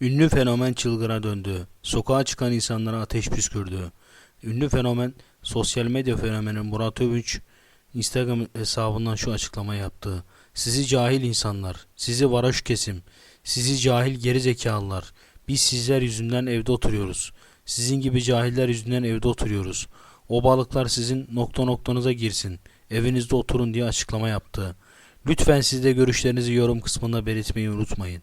Ünlü fenomen çılgına döndü. Sokağa çıkan insanlara ateş püskürdü. Ünlü fenomen, sosyal medya fenomeni Murat Övünç, Instagram hesabından şu açıklama yaptı. Sizi cahil insanlar, sizi varoş kesim, sizi cahil geri zekalılar. Biz sizler yüzünden evde oturuyoruz. Sizin gibi cahiller yüzünden evde oturuyoruz. O balıklar sizin nokta noktanıza girsin. Evinizde oturun diye açıklama yaptı. Lütfen siz de görüşlerinizi yorum kısmında belirtmeyi unutmayın.